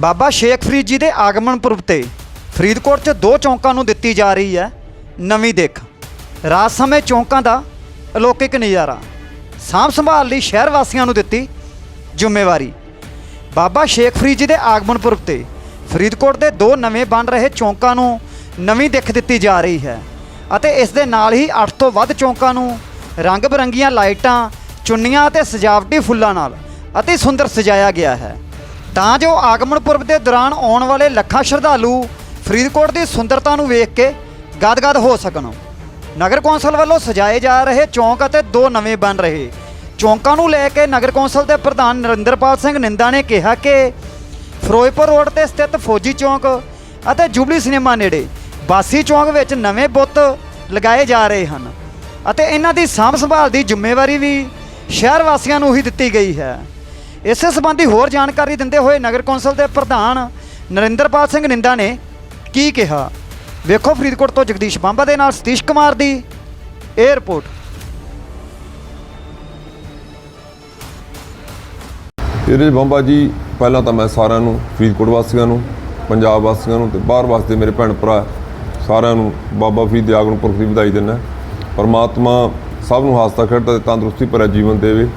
ਬਾਬਾ ਸ਼ੇਖ ਫਰੀਦ ਜੀ ਦੇ ਆਗਮਨ ਪੁਰਬ ਤੇ ਫਰੀਦਕੋਟ 'ਚ ਦੋ ਚੌਂਕਾਂ ਨੂੰ ਦਿੱਤੀ ਜਾ ਰਹੀ ਹੈ ਨਵੀਂ ਦਿੱਖ। ਰਾਤ ਸਮੇਂ ਚੌਂਕਾਂ ਦਾ ਅਲੌਕਿਕ ਨਜ਼ਾਰਾ। ਸਾਂਭ ਸੰਭਾਲ ਲਈ ਸ਼ਹਿਰ ਵਾਸੀਆਂ ਨੂੰ ਦਿੱਤੀ ਜ਼ਿੰਮੇਵਾਰੀ। ਬਾਬਾ ਸ਼ੇਖ ਫਰੀਦ ਜੀ ਦੇ ਆਗਮਨ ਪੁਰਬ ਤੇ ਫਰੀਦਕੋਟ ਦੇ ਦੋ ਨਵੇਂ ਬਣ ਰਹੇ ਚੌਂਕਾਂ ਨੂੰ ਨਵੀਂ ਦਿੱਖ ਦਿੱਤੀ ਜਾ ਰਹੀ ਹੈ ਅਤੇ ਇਸ ਦੇ ਨਾਲ ਹੀ 8 ਤੋਂ ਵੱਧ ਚੌਂਕਾਂ ਨੂੰ ਰੰਗ ਬਰੰਗੀਆਂ ਲਾਈਟਾਂ, ਚੁੰਨੀਆਂ ਅਤੇ ਸਜਾਵਟੀ ਫੁੱਲਾਂ ਨਾਲ ਅਤੀ ਸੁੰਦਰ ਸਜਾਇਆ ਗਿਆ ਹੈ। ਤਾਂ ਜੋ ਆਗਮਨ ਪੁਰਬ ਦੇ ਦੌਰਾਨ ਆਉਣ ਵਾਲੇ ਲੱਖਾਂ ਸ਼ਰਧਾਲੂ ਫਰੀਦਕੋਟ ਦੀ ਸੁੰਦਰਤਾ ਨੂੰ ਵੇਖ ਕੇ ਗਦਗਦ ਹੋ ਸਕਣ। ਨਗਰ ਕੌਂਸਲ ਵੱਲੋਂ ਸਜਾਏ ਜਾ ਰਹੇ ਚੌਂਕ ਅਤੇ ਦੋ ਨਵੇਂ ਬਣ ਰਹੇ। ਚੌਂਕਾਂ ਨੂੰ ਲੈ ਕੇ ਨਗਰ ਕੌਂਸਲ ਦੇ ਪ੍ਰਧਾਨ ਨਰਿੰਦਰਪਾਲ ਸਿੰਘ ਨਿੰਦਾ ਨੇ ਕਿਹਾ ਕਿ ਫਿਰੋਜ਼ਪੁਰ ਰੋਡ ਤੇ ਸਥਿਤ ਫੌਜੀ ਚੌਂਕ ਅਤੇ ਜੁਬਲੀ ਸਿਨੇਮਾ ਨੇੜੇ ਬਾਸੀ ਚੌਂਕ ਵਿੱਚ ਨਵੇਂ ਬੁੱਤ ਲਗਾਏ ਜਾ ਰਹੇ ਹਨ ਅਤੇ ਇਹਨਾਂ ਦੀ ਸਾਂਭ ਸੰਭਾਲ ਦੀ ਜ਼ਿੰਮੇਵਾਰੀ ਵੀ ਸ਼ਹਿਰ ਵਾਸੀਆਂ ਨੂੰ ਹੀ ਦਿੱਤੀ ਗਈ ਹੈ। ਇਸੇ ਸੰਬੰਧੀ ਹੋਰ ਜਾਣਕਾਰੀ ਦਿੰਦੇ ਹੋਏ ਨਗਰ ਕੌਂਸਲ ਦੇ ਪ੍ਰਧਾਨ ਨਰਿੰਦਰਪਾਲ ਸਿੰਘ ਨਿੰਦਾ ਨੇ ਕੀ ਕਿਹਾ? ਵੇਖੋ ਫਰੀਦਕੋਟ ਤੋਂ ਜਗਦੀਸ਼ ਬਾਂਬਾ ਦੇ ਨਾਲ ਸਤੀਸ਼ ਕੁਮਾਰ ਦੀ ਇਹ ਰਿਪੋਰਟ। ਇਹਦੇ ਬੰਬਾ ਜੀ, ਪਹਿਲਾਂ ਤਾਂ ਮੈਂ ਸਾਰਿਆਂ ਨੂੰ, ਫਰੀਦਕੋਟ ਵਾਸੀਆਂ ਨੂੰ, ਪੰਜਾਬ ਵਾਸੀਆਂ ਨੂੰ ਤੇ ਬਾਹਰ ਵਾਸਤੇ ਮੇਰੇ ਭੈਣ ਭਰਾ ਸਾਰਿਆਂ ਨੂੰ ਬਾਬਾ ਫਰੀਦ ਦੇ ਆਗਮਨ ਪੁਰਖ ਦੀ ਵਧਾਈ ਦਿੰਦਾ। ਪਰਮਾਤਮਾ ਸਭ ਨੂੰ ਹਾਸਤਾ ਖੇਡਦਾ ਤੇ ਤੰਦਰੁਸਤੀ ਭਰਿਆ ਜੀਵਨ ਦੇਵੇ।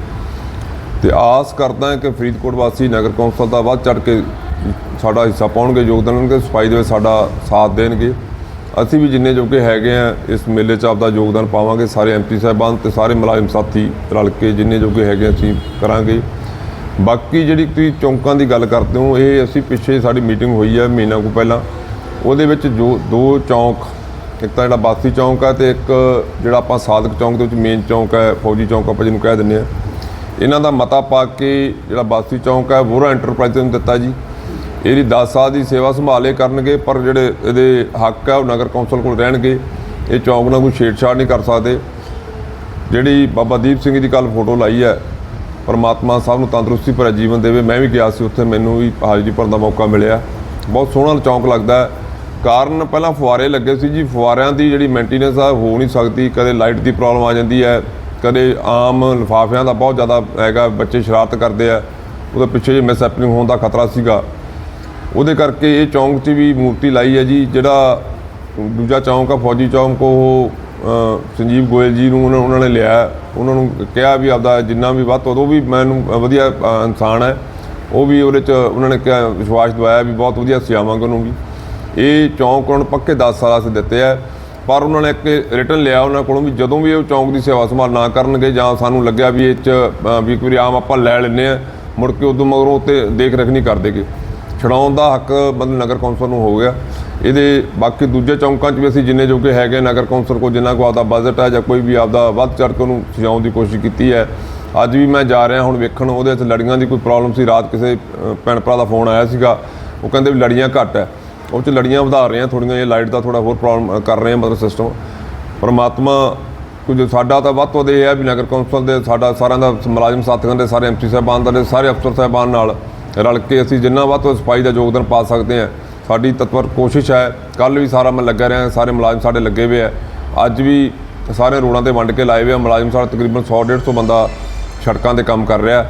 ਤੇ ਆਸ ਕਰਦਾ ਕਿ ਫਰੀਦਕੋਟ ਵਾਸੀ ਨਗਰ ਕੌਂਸਲ ਦਾ ਵੱਧ ਚੜ ਕੇ ਸਾਡਾ ਹਿੱਸਾ ਪਾਉਣਗੇ, ਯੋਗਦਾਨ ਦੇਣਗੇ, ਸਫ਼ਾਈ ਦੇ ਵਿੱਚ ਸਾਡਾ ਸਾਥ ਦੇਣਗੇ। ਅਸੀਂ ਵੀ ਜਿੰਨੇ ਜੋਗੇ ਹੈਗੇ ਆ ਇਸ ਮੇਲੇ 'ਚ ਆਪਦਾ ਯੋਗਦਾਨ ਪਾਵਾਂਗੇ। ਸਾਰੇ ਐਮਪੀ ਸਾਹਿਬਾਨ ਤੇ ਸਾਰੇ ਮੁਲਾਜ਼ਮ ਸਾਥੀ ਰਲ ਕੇ ਜਿੰਨੇ ਜੋਗੇ ਹੈਗੇ ਅਸੀਂ ਕਰਾਂਗੇ। ਬਾਕੀ ਜਿਹੜੀ ਤੁਸੀਂ ਚੌਂਕਾਂ ਦੀ ਗੱਲ ਕਰਦੇ ਹੋ, ਇਹ ਅਸੀਂ ਪਿੱਛੇ ਸਾਡੀ ਮੀਟਿੰਗ ਹੋਈ ਹੈ ਮਹੀਨਾ ਕੁ ਪਹਿਲਾਂ। ਉਹਦੇ ਵਿੱਚ ਜੋ ਦੋ ਚੌਂਕ, ਇੱਕ ਤਾਂ ਜਿਹੜਾ ਬਾਸੀ ਚੌਂਕ ਹੈ ਤੇ ਇੱਕ ਜਿਹੜਾ ਆਪਾਂ ਸਾਦਕ ਚੌਂਕ ਦੇ ਵਿੱਚ ਮੇਨ ਚੌਂਕ ਹੈ, ਫੌਜੀ ਚੌਂਕ ਆਪਾਂ ਜਿਹਨੂੰ ਕਹਿ ਦਿੰਦੇ ਆ ਇਹਨਾਂ ਦਾ ਮਤਾ ਪਾ ਕੇ ਜਿਹੜਾ ਬਾਸੀ ਚੌਂਕ ਹੈ ਵੋਰਾ ਐਂਟਰਪ੍ਰਾਈਜ਼ ਨੂੰ ਦਿੱਤਾ ਜੀ। ਇਹਦੀ 10 ਸਾਲ ਦੀ ਸੇਵਾ ਸੰਭਾਲੇ ਕਰਨਗੇ, ਪਰ ਜਿਹੜੇ ਇਹਦੇ ਹੱਕ ਹੈ, ਉਹ ਨਗਰ ਕੌਂਸਲ ਕੋਲ ਰਹਿਣਗੇ। ਇਹ ਚੌਂਕ ਨਾਲ ਕੋਈ ਛੇੜਛਾੜ ਨਹੀਂ ਕਰ ਸਕਦੇ। ਜਿਹੜੀ ਬਾਬਾ ਦੀਪ ਸਿੰਘ ਦੀ ਕੱਲ ਫੋਟੋ ਲਾਈ ਹੈ, ਪਰਮਾਤਮਾ ਸਭ ਨੂੰ ਤੰਦਰੁਸਤੀ ਭਰਿਆ ਜੀਵਨ ਦੇਵੇ। ਮੈਂ ਵੀ ਗਿਆ ਸੀ ਉੱਥੇ, ਮੈਨੂੰ ਵੀ ਹਾਜ਼ਰੀ ਭਰਨ ਦਾ ਮੌਕਾ ਮਿਲਿਆ। ਬਹੁਤ ਸੋਹਣਾ ਚੌਂਕ ਲੱਗਦਾ ਹੈ। ਕਾਰਨ ਪਹਿਲਾਂ ਫੁਆਰੇ ਲੱਗੇ ਸੀ ਜੀ। ਫੁਆਰਿਆਂ ਦੀ ਜਿਹੜੀ ਮੇਨਟੇਨੈਂਸ ਆ ਹੋ ਨਹੀਂ ਸਕਦੀ। ਕਦੇ ਲਾਈਟ ਦੀ ਪ੍ਰੋਬਲਮ ਆ ਜਾਂਦੀ ਹੈ। ਕਦੇ ਆਮ ਲਿਫਾਫਿਆਂ ਦਾ ਬਹੁਤ ਜ਼ਿਆਦਾ ਹੈਗਾ, ਬੱਚੇ ਸ਼ਰਾਰਤ ਕਰਦੇ ਆ। ਉਹਦੇ ਪਿੱਛੇ ਜੇ ਮਿਸ ਹੋਣ ਦਾ ਖਤਰਾ ਸੀਗਾ। ਉਹਦੇ ਕਰਕੇ ਇਹ ਚੌਂਕ 'ਚ ਵੀ ਮੂਰਤੀ ਲਾਈ ਹੈ ਜੀ, ਜਿਹੜਾ ਦੂਜਾ ਚੌਂਕ ਆ, ਫੌਜੀ ਚੌਂਕ, ਉਹ ਸੰਜੀਵ ਗੋਇਲ ਜੀ ਨੂੰ ਉਹਨਾਂ ਨੇ ਲਿਆ। ਉਹਨਾਂ ਨੂੰ ਕਿਹਾ ਵੀ ਆਪਦਾ ਜਿੰਨਾ ਵੀ ਵੱਧ ਤੋਂ ਵੱਧ ਉਹ ਵੀ ਮੈਨੂੰ ਵਧੀਆ ਇਨਸਾਨ ਹੈ। ਉਹ ਵੀ ਉਹਦੇ 'ਚ, ਉਹਨਾਂ ਨੇ ਕਿਹਾ, ਵਿਸ਼ਵਾਸ ਦਵਾਇਆ ਵੀ ਬਹੁਤ ਵਧੀਆ ਸਿਆਵਾਂਗੇ ਉਹਨੂੰ ਵੀ। ਇਹ ਚੌਂਕ ਉਹਨਾਂ ਪੱਕੇ 10 ਸਾਲਾਂ ਸੇ ਦਿੱਤੇ ਆ। ਪਰ ਉਹਨਾਂ ਨੇ ਇੱਕ ਰਿਟਰਨ ਲਿਆ, ਉਹਨਾਂ ਕੋਲੋਂ ਵੀ ਜਦੋਂ ਵੀ ਉਹ ਚੌਂਕ ਦੀ ਸੇਵਾ ਸੰਭਾਲ ਨਾ ਕਰਨਗੇ ਜਾਂ ਸਾਨੂੰ ਲੱਗਿਆ ਵੀ ਇਹ 'ਚ ਵੀ ਕੋਈ ਆਮ ਆਪਾਂ ਲੈ ਲੈਂਦੇ ਆ ਮੁੜ ਕੇ ਉਦੋਂ ਮਗਰੋਂ ਤੇ ਦੇਖ ਰੇਖ ਨਹੀਂ ਕਰਦੇਗੇ ਛਡਾਉਣ ਦਾ ਹੱਕ ਬੰਦ ਨਗਰ ਕੌਂਸਲ ਨੂੰ ਹੋ ਗਿਆ। ਇਹਦੇ ਬਾਕੀ ਦੂਜੇ ਚੌਂਕਾਂ 'ਚ ਵੀ ਅਸੀਂ ਜਿੰਨੇ ਜੋਗੇ ਹੈਗੇ ਨਗਰ ਕੌਂਸਲ ਕੋਲ, ਜਿੰਨਾ ਕੋ ਆਪਦਾ ਬਜਟ ਹੈ ਜਾਂ ਕੋਈ ਵੀ ਆਪਦਾ ਵੱਧ ਚੜ੍ਹ ਕੇ ਉਹਨੂੰ ਸਜਾਉਣ ਦੀ ਕੋਸ਼ਿਸ਼ ਕੀਤੀ ਹੈ, ਅੱਜ ਵੀ ਮੈਂ ਜਾ ਰਿਹਾ, ਹੁਣ ਵੇਖਣ ਉਹਦੇ ਵਿੱਚ ਲੜੀਆਂ ਦੀ ਕੋਈ ਪ੍ਰੋਬਲਮ ਸੀ। ਰਾਤ ਕਿਸੇ ਭੈਣ ਭਰਾ ਦਾ ਫੋਨ ਆਇਆ ਸੀਗਾ, ਉਹ ਕਹਿੰਦੇ ਵੀ ਲੜੀਆਂ ਘੱਟ ਹੈ। ਉਹ 'ਚ ਲੜੀਆਂ ਵਧਾ ਰਹੇ ਆ, ਥੋੜੀਆਂ ਇਹ ਲਾਈਟ ਦਾ ਥੋੜਾ ਹੋਰ ਪ੍ਰੋਬਲਮ ਕਰ ਰਹੇ ਆ ਮਤਲਬ ਸਿਸਟਮ ਪਰਮਾਤਮਾ ਕੁਝ ਸਾਡਾ ਤਾਂ ਵੱਧ ਤੋਂ ਵੱਧ ਇਹ ਹੈ ਵੀ ਨਗਰ ਕੌਂਸਲ ਦੇ ਸਾਡਾ ਸਾਰਿਆਂ ਦਾ ਮੁਲਾਜ਼ਮ ਸਾਥੀਆਂ ਦੇ, ਸਾਰੇ ਐਮਪੀ ਸਾਹਿਬਾਨ ਦੇ ਸਾਰੇ ਅਫਸਰ ਸਾਹਿਬਾਨ ਨਾਲ ਰਲ ਕੇ ਅਸੀਂ ਜਿੰਨਾ ਵੱਧ ਤੋਂ ਸਫ਼ਾਈ ਦਾ ਯੋਗਦਾਨ ਪਾ ਸਕਦੇ ਹਾਂ ਸਾਡੀ ਤਤਪਰ ਕੋਸ਼ਿਸ਼ ਹੈ ਕੱਲ ਵੀ ਸਾਰਾ ਮੈਂ ਲੱਗਾ ਰਿਹਾ, ਸਾਰੇ ਮੁਲਾਜ਼ਮ ਸਾਡੇ ਲੱਗੇ ਹੋਏ ਆ। ਅੱਜ ਵੀ ਸਾਰੇ ਰੋਡਾਂ ਤੇ ਵੰਡ ਕੇ ਲਾਏ ਹੋਏ ਆ, ਮੁਲਾਜ਼ਮ ਸਾਡਾ ਤਕਰੀਬਨ 100 150 ਬੰਦਾ ਸੜਕਾਂ ਤੇ ਕੰਮ ਕਰ ਰਿਹਾ।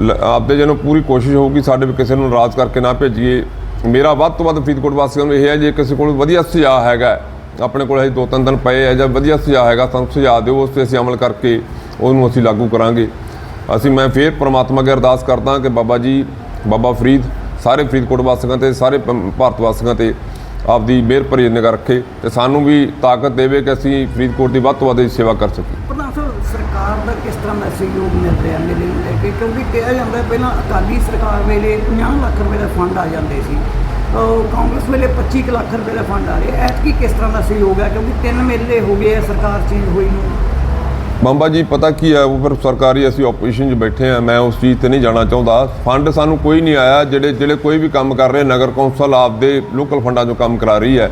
ਲ- ਆਪਦੇ ਜਿਹਨੂੰ ਪੂਰੀ ਕੋਸ਼ਿਸ਼ ਹੋਊਗੀ, ਸਾਡੇ ਵੀ ਕਿਸੇ ਨੂੰ ਨਾਰਾਜ਼ ਕਰਕੇ ਨਾ ਭੇਜੀਏ। ਮੇਰਾ ਵੱਧ ਤੋਂ ਵੱਧ ਫਰੀਦਕੋਟ ਵਾਸੀਆਂ ਨੂੰ ਇਹ ਹੈ, ਜੇ ਕਿਸੇ ਕੋਲ ਵਧੀਆ ਸੁਝਾਅ ਹੈਗਾ, ਆਪਣੇ ਕੋਲ ਹਜੇ ਦੋ ਤਿੰਨ ਦਿਨ ਪਏ ਹੈ ਜਾਂ ਵਧੀਆ ਸੁਝਾਅ ਹੈਗਾ, ਸਾਨੂੰ ਸੁਝਾਅ ਦਿਓ, ਉਸ ਤੇ ਅਸੀਂ ਅਮਲ ਕਰਕੇ ਉਹਨੂੰ ਅਸੀਂ ਲਾਗੂ ਕਰਾਂਗੇ। ਅਸੀਂ, ਮੈਂ ਫੇਰ ਪ੍ਰਮਾਤਮਾ ਅੱਗੇ ਅਰਦਾਸ ਕਰਦਾ ਕਿ ਬਾਬਾ ਜੀ, ਬਾਬਾ ਫਰੀਦ, ਸਾਰੇ ਫਰੀਦਕੋਟ ਵਾਸੀਆਂ ਤੇ, ਸਾਰੇ ਪ- ਭਾਰਤ ਵਾਸੀਆਂ ਤੇ ਆਪਦੀ ਮਿਹਰ ਭਰੀ ਨਿਗਾਹ ਰੱਖੇ ਤੇ ਸਾਨੂੰ ਵੀ ਤਾਕਤ ਦੇਵੇ ਕਿ ਅਸੀਂ ਫਰੀਦਕੋਟ ਦੀ ਵੱਧ ਤੋਂ ਵੱਧ ਸੇਵਾ ਕਰ ਸਕੀਏ। ਪ੍ਰਧਾਨ ਸਾਹਿਬ, ਸਰਕਾਰ ਦਾ ਕਿਸ ਤਰ੍ਹਾਂ ਦਾ ਸਹਿਯੋਗ ਮਿਲ ਰਿਹਾ ਮੇਲੇ ਨੂੰ ਲੈ ਕੇ? ਕਿਉਂਕਿ ਕਿਹਾ ਜਾਂਦਾ ਪਹਿਲਾਂ ਅਕਾਲੀ ਸਰਕਾਰ ਵੇਲੇ 50 ਲੱਖ ਰੁਪਏ ਦਾ ਫੰਡ ਆ ਜਾਂਦੇ ਸੀ। ਕਾਂਗਰਸ ਵੇਲੇ 25 ਕੁ ਲੱਖ ਰੁਪਏ ਦਾ ਫੰਡ ਆ ਰਿਹਾ। ਐਤਕੀ ਕਿਸ ਤਰ੍ਹਾਂ ਦਾ ਸਹਿਯੋਗ ਹੈ? ਕਿਉਂਕਿ ਤਿੰਨ ਮੇਲੇ ਹੋ ਗਏ ਆ, ਸਰਕਾਰ ਚੇਂਜ ਹੋਈ ਨੂੰ ਬਾਬਾ ਜੀ, ਪਤਾ ਕੀ ਹੈ ਉਹ ਫਿਰ ਸਰਕਾਰੀ ਅਸੀਂ ਆਪੋਜੀਸ਼ਨ 'ਚ ਬੈਠੇ ਆ। ਮੈਂ ਉਸ ਚੀਜ਼ ਤੇ ਨਹੀਂ ਜਾਣਾ ਚਾਹੁੰਦਾ। ਫੰਡ ਸਾਨੂੰ ਕੋਈ ਨਹੀਂ ਆਇਆ। ਜਿਹੜੇ ਜਿਹੜੇ ਕੋਈ ਵੀ ਕੰਮ ਕਰ ਰਹੇ ਨਗਰ ਕੌਂਸਲ ਆਪਦੇ ਲੋਕਲ ਫੰਡਾਂ 'ਚੋਂ ਕੰਮ ਕਰਾ ਰਹੀ ਹੈ।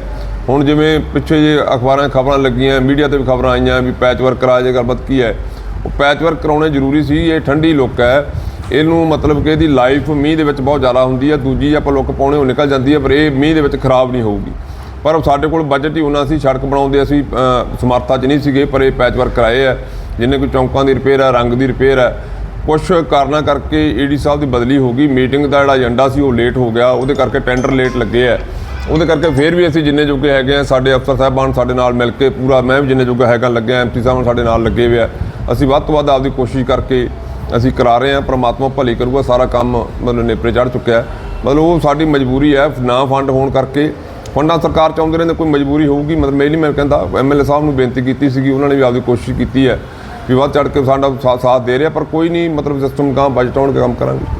ਹੁਣ ਜਿਵੇਂ ਪਿੱਛੇ ਜੇ ਅਖਬਾਰਾਂ ਖਬਰਾਂ ਲੱਗੀਆਂ, ਮੀਡੀਆ ਤੇ ਵੀ ਖਬਰਾਂ ਆਈਆਂ ਵੀ ਪੈਚ ਵਰਕ ਕਰਾ ਜੇ, ਗੱਲਬਾਤ ਕੀ ਹੈ? ਉਹ ਪੈਚ ਵਰਕ ਕਰਾਉਣੇ ਜ਼ਰੂਰੀ ਸੀ। ਇਹ ਠੰਡੀ ਲੁੱਕ ਹੈ। ਇਹਨੂੰ ਮਤਲਬ ਕਿ ਇਹਦੀ ਲਾਈਫ ਮੀਂਹ ਦੇ ਵਿੱਚ ਬਹੁਤ ਜ਼ਿਆਦਾ ਹੁੰਦੀ ਹੈ ਦੂਜੀ ਆਪਾਂ ਲੁੱਕ ਪਾਉਣੇ ਉਹ ਨਿਕਲ ਜਾਂਦੀ ਹੈ ਪਰ ਇਹ ਮੀਂਹ ਦੇ ਵਿੱਚ ਖਰਾਬ ਨਹੀਂ ਹੋਊਗੀ। ਪਰ ਸਾਡੇ ਕੋਲ ਬਜਟ ਹੀ ਉਹਨਾਂ ਸੀ, ਸੜਕ ਬਣਾਉਂਦੇ ਅਸੀਂ ਸਮਰੱਥਾ 'ਚ ਨਹੀਂ ਸੀਗੇ, ਪਰ ਇਹ ਪੈਚ ਵਰਕ ਕਰਾਏ ਆ, ਜਿੰਨੇ ਕੋਈ ਚੌਂਕਾਂ ਦੀ ਰਿਪੇਅਰ ਹੈ ਰੰਗ ਦੀ ਰਿਪੇਅਰ ਹੈ ਕੁਝ ਕਾਰਨਾਂ ਕਰਕੇ ਈਡੀ ਸਾਹਿਬ ਦੀ ਬਦਲੀ ਹੋ ਗਈ ਮੀਟਿੰਗ ਦਾ ਜਿਹੜਾ ਏਜੰਡਾ ਸੀ ਉਹ ਲੇਟ ਹੋ ਗਿਆ, ਉਹਦੇ ਕਰਕੇ ਟੈਂਡਰ ਲੇਟ ਲੱਗੇ ਆ। ਉਹਦੇ ਕਰਕੇ ਫਿਰ ਵੀ ਅਸੀਂ ਜਿੰਨੇ ਜੋਗੇ ਹੈਗੇ ਆ, ਸਾਡੇ ਅਫਸਰ ਸਾਹਿਬਾਨ ਸਾਡੇ ਨਾਲ ਮਿਲ ਕੇ ਪੂਰਾ, ਮੈਂ ਵੀ ਜਿੰਨੇ ਜੋਗਾ ਹੈਗਾ ਲੱਗਿਆ ਐਮਪੀ ਸਾਹਿਬ ਸਾਡੇ ਨਾਲ ਲੱਗੇ ਹੋਏ ਆ। ਅਸੀਂ ਵੱਧ ਤੋਂ ਵੱਧ ਆਪਦੀ ਕੋਸ਼ਿਸ਼ ਕਰਕੇ ਅਸੀਂ ਕਰਾ ਰਹੇ ਹਾਂ, ਪ੍ਰਮਾਤਮਾ ਭਲੀ ਕਰੂਗਾ, ਸਾਰਾ ਕੰਮ ਮਤਲਬ ਨੇਪਰੇ ਚੜ ਚੁੱਕਿਆ ਮਤਲਬ ਉਹ ਸਾਡੀ ਮਜਬੂਰੀ ਹੈ, ਨਾ ਫੰਡ ਹੋਣ ਕਰਕੇ। ਫੰਡਾਂ ਸਰਕਾਰ ਚਾਹੁੰਦੇ ਰਹਿੰਦੇ ਕੋਈ ਮਜਬੂਰੀ ਹੋਊਗੀ, ਮਤਲਬ ਮੇਰੀ ਮੈਂ ਕਹਿੰਦਾ ਐਮਐਲਏ ਸਾਹਿਬ ਨੂੰ ਬੇਨਤੀ ਕੀਤੀ ਸੀਗੀ, ਉਹਨਾਂ ਨੇ ਵੀ ਆਪਦੀ ਕੋਸ਼ਿਸ਼ ਕੀਤੀ ਹੈ ਵੀ ਵੱਧ ਚੜ ਕੇ ਸਾਡਾ ਸਾ- ਸਾਥ ਦੇ ਰਿਹਾ, ਪਰ ਕੋਈ ਨਹੀਂ, ਮਤਲਬ ਸਿਸਟਮ ਗਾਂ ਬਜਟ ਆਉਣ ਕੇ ਕੰਮ ਕਰਾਂਗੇ।